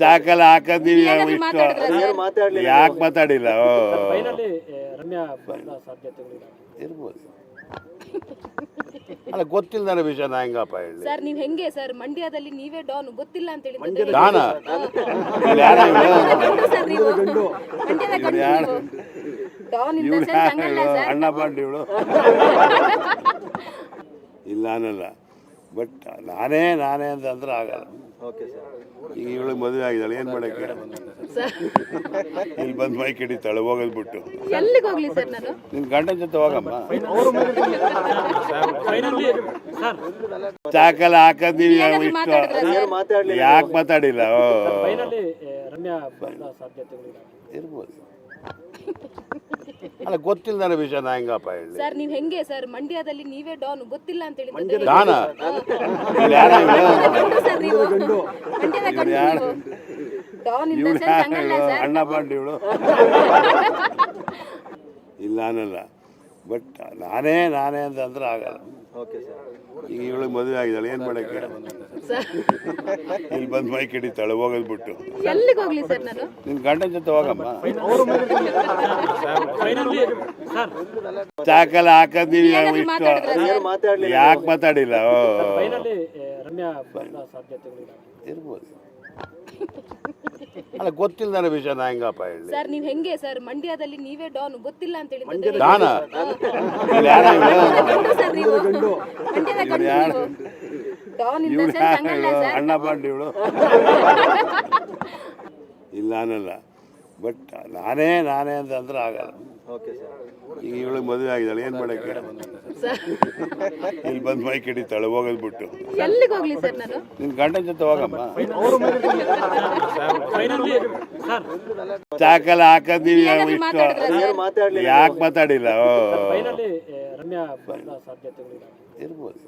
ಚಾಕಲ್ ಹಾಕಿದೀವಿ ನಾವು ಇಷ್ಟು? ಯಾಕೆ ಮಾತಾಡಿಲ್ಲ? ಇರ್ಬೋದು. ಅಲ್ಲ ಗೊತ್ತಿಲ್ಲದ ವಿಷಯ ನಾ ಹೆಂಗಪ್ಪ ಹೇಳಿ? ಸರ್ ನೀವ್ ಹೆಂಗೆ ಸರ್? ಮಂಡ್ಯದಲ್ಲಿ ನೀವೇ ಡಾನ್ ಗೊತ್ತಿಲ್ಲ ಅಂತ ಹೇಳಿ ದಾನ. ಡಾನ್? ಇವ್ಳು ಅಣ್ಣ ಪಾಂಡಿ ಇವಳು. ಇಲ್ಲ ಅನ್ನಲ್ಲ. ಬಟ್ ನಾನೇ ನಾನೇ ಅಂತ ಅಂದ್ರೆ ಆಗಲ್ಲ. ಈಗ ಇವಳಿಗೆ ಮದುವೆ ಆಗಿದ್ದಾಳೆ ಏನು ಮಾಡಕ್ಕೆ? ಸರ್ ಇಲ್ಲಿ ಬಂದು ಮೈ ಹಿಡಿತಾಳೆ ಹೋಗೋದು ಬಿಟ್ಟು. ಎಲ್ಲಿಗೆ ಹೋಗ್ಲಿ ಸರ್ ನಾನು? ನಿನ್ನ ಗಂಡನ ಜೊತೆ ಹೋಗಮ್ಮ. ಫೈನಲಿ ಸರ್ ಚಾಕಲ್ ಹಾಕದೀವಿ ಏನಾದ್ರು ಇಷ್ಟು? ಯಾಕೆ ಮಾತಾಡಿಲ್ಲ? ಓ. ಇರ್ಬೋದು. ಅಲ್ಲ ಗೊತ್ತಿಲ್ಲದ ವಿಷಯ ನಾ ಹೆಂಗಪ್ಪ ಹೇಳಿ. ಸರ್ ನೀವ್ ಹೆಂಗೆ ಸರ್? ಮಂಡ್ಯದಲ್ಲಿ ನೀವೇ ಡಾನ್ ಗೊತ್ತಿಲ್ಲ ಅಂತ ಹೇಳಿ? ಮಂಡ್ಯದ ಡಾನ್ ಇನ್ ದ ಇವ್ಳು ಅಣ್ಣ ಪಾಂಡಿ ಇವಳು. ಇಲ್ಲ ಅನ್ನಲ್ಲ ಬಟ್ ನಾನೇ ನಾನೇ ಅಂತ ಅಂದ್ರೆ ಆಗಲ್ಲ. ಈಗ ಇವಳಿಗೆ ಮದುವೆ ಆಗಿದ್ದಾಳೆ ಏನು ಮಾಡಕ್ಕೆ? ಇಲ್ಲಿ ಬಂದು ಮೈ ಕಿಡಿತಾಳೆ ಹೋಗೋದು ಬಿಟ್ಟು. ಎಲ್ಲಿಗೆ ಹೋಗ್ಲಿ ಸರ್ ನಾನು? ನಿನ್ನ ಗಂಡನ ಜೊತೆ ಹೋಗಮ್ಮ. ಚಾಕಲ್ ಹಾಕದೀವಿ ಏನಾದ್ರು ಇಷ್ಟು? ಯಾಕೆ ಮಾತಾಡಿಲ್ಲ? ಓ. ಇರ್ಬೋದು. ಅಲ್ಲ ಗೊತ್ತಿಲ್ಲದ ವಿಷಯ ನಾ ಹೆಂಗಪ್ಪ ಹೇಳಿ. ಸರ್ ನೀವು ಹೆಂಗೆ ಸರ್? ಮಂಡ್ಯದಲ್ಲಿ ನೀವೇ ಡಾನ್ ಗೊತ್ತಿಲ್ಲ ಅಂತ ಹೇಳಿ ಡಾನ್? ಇಲ್ಲಿ ಯಾರ ಇವ್ರು? ಸರ್ ನೀವು. ಮಂಡ್ಯದ ಗಂಡು. ನೀವು. ಡಾನ್ ಇನ್ ದ ಸೆನ್ಸ್ ಹಂಗಲ್ಲ ಸರ್. ಅಣ್ಣ ಬಂದು ಇವಳು. ಇಲ್ಲ ಅನ್ನಲ್ಲ ಬಟ್ ನಾನೇ ನಾನೇ ಅಂತ ಅಂದ್ರೆ ಆಗಲ್ಲ. ಈಗ ಇವಳಿಗೆ ಮದುವೆ ಆಗಿದ್ದಾಳೆ ಏನು ಮಾಡಕ್ಕೆ? ಸರ್ ಇಲ್ಲಿ ಬಂದು ಮೈ ಹಿಡಿತಾಳೆ ಹೋಗೋದು ಬಿಟ್ಟು ಎಲ್ಲಿಗೆ ಹೋಗ್ಲಿ ಸರ್ ನಾನು? ನಿನ್ನ ಗಂಡನ ಜೊತೆ ಹೋಗಮ್ಮ. ಫೈನಲಿ ಸರ್ ಚಾಕಲ್ ಹಾಕದೀವಿ ಏನಾದ್ರು ಇಷ್ಟು? ಯಾಕೆ ಮಾತಾಡಿಲ್ಲ? ಓ. ಇರ್ಬೋದು.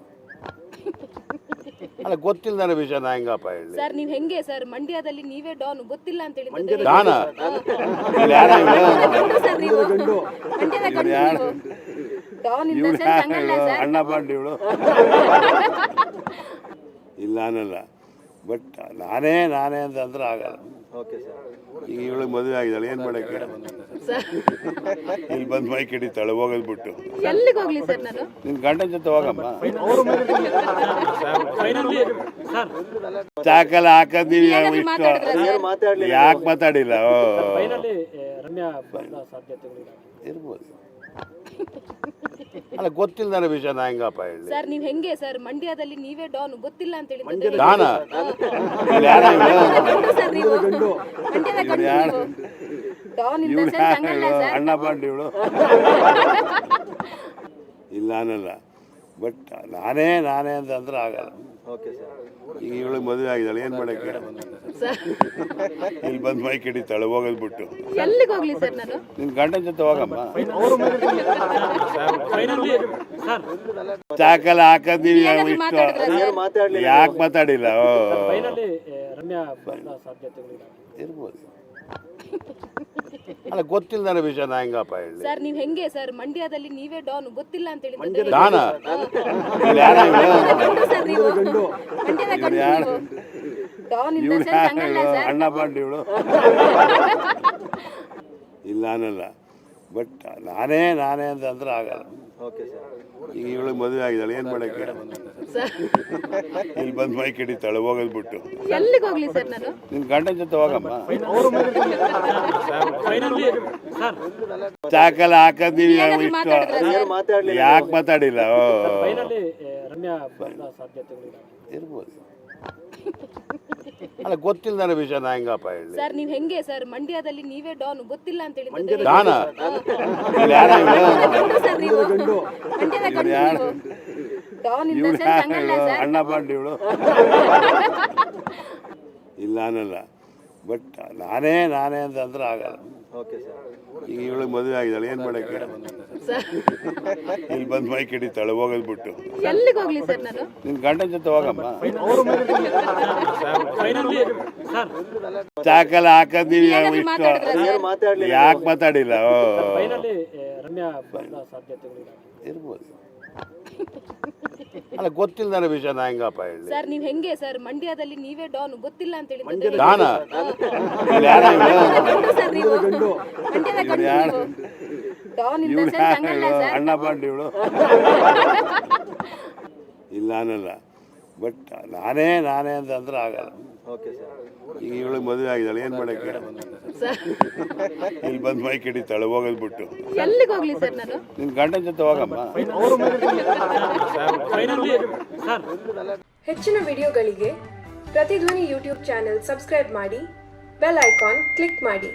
ಅಲ್ಲ ಗೊತ್ತಿಲ್ಲದ ವಿಷಯ ನಾ ಹೆಂಗಪ್ಪ ಹೇಳಿ. ಸರ್ ನೀವ್ ಹೆಂಗೆ ಸರ್? ಮಂಡ್ಯದಲ್ಲಿ ನೀವೇ ಡಾನ್ ಗೊತ್ತಿಲ್ಲ ಅಂತ ಹೇಳಿ ದಾನ ಇಲ್ಲಿ ಸರ್. ನೀವು. ಮಂಡ್ಯದ ಗಂಡು ನೀವು. ಡಾನ್ ಇನ್ ದ ಇವ್ಳು ಸೆನ್ಸ್ ಹಂಗಲ್ಲ ಸರ್. ಅಣ್ಣ ಬಂಡಿ ಇವಳು. ಇಲ್ಲ ಅನ್ನಲ್ಲ ಬಟ್ ನಾನೇ ನಾನೇ ಅಂತ ಅಂದ್ರೆ ಆಗಲ್ಲ. ಈಗ ಇವಳಿಗೆ ಮದುವೆ ಆಗಿದ್ದಾಳೆ ಏನು ಮಾಡಕ್ಕೆ? ಸರ್ ಇಲ್ಲಿ ಬಂದು ಮೈ ಹಿಡಿತಾಳೆ ಹೋಗೋದು ಬಿಟ್ಟು. ಎಲ್ಲಿಗೆ ಹೋಗ್ಲಿ ಸರ್ ನಾನು? ನಿನ್ನ ಗಂಡನ ಜೊತೆ ಹೋಗಮ್ಮ. ಫೈನಲಿ ಸರ್ ಚಾಕಲ್ ಇಷ್ಟು? ಸರ್? ಯಾಕೆ ಮಾತಾಡಿಲ್ಲ? ಓ. ಇರ್ಬೋದು. ಅಲ್ಲ ಗೊತ್ತಿಲ್ಲದ ವಿಷಯ ನಾ ಹೆಂಗಪ್ಪ ಹೇಳಿ. ಸರ್ ನೀವು ಹೆಂಗೆ ಸರ್? ಮಂಡ್ಯದಲ್ಲಿ ನೀವೇ ಡಾನ್ ಗೊತ್ತಿಲ್ಲ ಅಂತ ಹೇಳಿ ಮಂಡ್ಯದ? ಡಾನ್ ಇವ್ಳು ಅಣ್ಣ ಬಂದು ಇವಳು. ಇಲ್ಲ ಅನ್ನಲ್ಲ ಬಟ್ ನಾನೇ ನಾನೇ ಅಂತ ಅಂದ್ರೆ ಆಗಲ್ಲ. ಈಗ ಇವಳಿಗೆ ಮದುವೆ ಆಗಿದ್ದಾಳೆ ಏನು ಮಾಡಕ್ಕೆ? ಇಲ್ಲಿ ಬಂದು ಮೈ ಕಿಡಿತಾಳೆ ಹೋಗೋದು ಬಿಟ್ಟು ಎಲ್ಲಿಗೆ ಹೋಗ್ಲಿ ಸರ್ ನಾನು? ನಿನ್ನ ಗಂಡನ ಜೊತೆ ಹೋಗಮ್ಮ. ಚಾಕಲ್ ಹಾಕದೀವಿ ಏನಾದ್ರು ಇಷ್ಟು? ಯಾಕೆ ಮಾತಾಡಿಲ್ಲ? ಓ. ಇರ್ಬೋದು. ಅಲ್ಲ ಗೊತ್ತಿಲ್ಲದ ವಿಷಯ ನಾ ಹೆಂಗಪ್ಪ ಹೇಳಿ. ಸರ್ ನೀವ್ ಹೆಂಗೆ ಸರ್? ಮಂಡ್ಯದಲ್ಲಿ ನೀವೇ ಡಾನ್ ಗೊತ್ತಿಲ್ಲ ಅಂತ ಹೇಳಿ ದಾನ ಇಲ್ಲಿ ಯಾರ ಇವ್ರು? ಸರ್ ನೀವು. ಮಂಡ್ಯದ ಗಂಡು. ನೀವು. ಡಾನ್ ಇನ್ ದ ಇವ್ಳು ಸೆನ್ಸ್ ಹಂಗಲ್ಲ ಇವ್ಳು? ಸರ್. ಅಣ್ಣ ಪಾಂಡಿ ಇವಳು. ಇಲ್ಲ ಅನ್ನಲ್ಲ. ಬಟ್ ನಾನೇ ನಾನೇ ಅಂತ ಅಂದ್ರೆ ಆಗಲ್ಲ. ಈಗ ಇವಳಿಗೆ ಮದುವೆ ಆಗಿದ್ದಾಳೆ ಏನು ಮಾಡಕ್ಕೆ? ಸರ್ ಇಲ್ಲಿ ಬಂದು ಮೈ ಹಿಡಿತಾಳೆ ಹೋಗೋದು ಬಿಟ್ಟು. ಎಲ್ಲಿಗೆ ಹೋಗ್ಲಿ ಸರ್ ನಾನು? ನಿನ್ನ ಗಂಡನ ಜೊತೆ ಹೋಗಮ್ಮ. ಫೈನಲಿ ಸರ್ ಚಾಕಲ್ ಇಷ್ಟು. ಮಾತಾಡಿದ್ರಾ ಸರ್? ಯಾಕೆ ಮಾತಾಡಿಲ್ಲ? ಓ. ಇರ್ಬೋದು. ಅಲ್ಲ ಗೊತ್ತಿಲ್ಲದ ವಿಷಯ ನಾ ಹೆಂಗಪ್ಪ ಹೇಳಿ. ಸರ್ ನೀವು ಹೆಂಗೆ ಸರ್? ಮಂಡ್ಯದಲ್ಲಿ ನೀವೇ ಡಾನ್ ಗೊತ್ತಿಲ್ಲ ಅಂತ ಹೇಳಿ ದಾನ ಇಲ್ಲಿ ಯಾರ ಇವ್ರು? ಸರ್ ನೀವು. ಮಂಡ್ಯದ ಗಂಡು ನೀವು. ಡಾನ್ ಇನ್ ದ ಸೆನ್ಸ್ ಹಂಗಲ್ಲ ಸರ್. ಅಣ್ಣ ಬಾಂಡಿ ಇವಳು? ಇಲ್ಲ ಅನ್ನಲ್ಲ. ಬಟ್ ನಾನೇ ನಾನೇ ಅಂತಂದ್ರೆ ಆಗಲ್ಲ. ಈಗ ಇವಳಿಗೆ ಮದುವೆ ಆಗಿದ್ದಾಳೆ ಏನು ಮಾಡಕ್ಕೆ? ಸರ್ ಇಲ್ಲಿ ಬಂದು ಮೈ ಹಿಡಿತಾಳೆ ಹೋಗೋದು ಬಿಟ್ಟು. ಎಲ್ಲಿಗೆ ಹೋಗ್ಲಿ ಸರ್ ನಾನು? ನಿನ್ನ ಗಂಡನ ಜೊತೆ ಹೋಗಮ್ಮ. ಫೈನಲಿ ಸರ್ ಚಾಕಲ್ ಇಷ್ಟು? ಸರ್? ಯಾಕೆ ಮಾತಾಡಿಲ್ಲ? ಓ. ಇರ್ಬೋದು. ಅಲ್ಲ ಗೊತ್ತಿಲ್ಲದ ವಿಷಯ ನಾ ಹೆಂಗಪ್ಪ ಹೇಳಿ. ಸರ್ ನೀವ್ ಹೆಂಗೆ ಸರ್? ಮಂಡ್ಯದಲ್ಲಿ ನೀವೇ ಡಾನ್ ಗೊತ್ತಿಲ್ಲ ಅಂತ ಹೇಳಿ ನೀವು? ಮಂಡ್ಯದ ಗಂಡು. ನೀವು. ಡಾನ್ ಇನ್ ದ ಇವಳು ಸೆನ್ಸ್ ಹಂಗಲ್ಲ ಸರ್. ಅಣ್ಣ ಪಾಂಡಿ ಇವಳು. ಇಲ್ಲ ಅನ್ನಲ್ಲ. ಬಟ್ ನಾನೇ ನಾನೇ ಅಂತ ಅಂದ್ರೆ ಆಗಲ್ಲ. ಈಗ ಇವಳು ಮದುವೆ ಆಗಿದ್ದಾಳೆ ಏನು ಮಾಡಕ್ಕೆ? ಸರ್. ಇಲ್ಲಿ ಬಂದು ಮೈ ಹಿಡಿತಾಳೆ ಹೋಗೋದು ಬಿಟ್ಟು. ಎಲ್ಲಿಗೆ ಹೋಗ್ಲಿ ಸರ್ ನಾನು? ನಿನ್ ಗಂಡನ ಜೊತೆ ಹೋಗಮ್ಮ. ಫೈನಲಿ ಸರ್ ಹೆಚ್ಚಿನ ವಿಡಿಯೋಗಳಿಗೆ ಪ್ರತಿಧ್ವನಿ ಯೂಟ್ಯೂಬ್ ಚಾನೆಲ್ ಸಬ್ಸ್ಕ್ರೈಬ್ ಮಾಡಿ ಬೆಲ್ ಐಕಾನ್ ಕ್ಲಿಕ್ ಮಾಡಿ.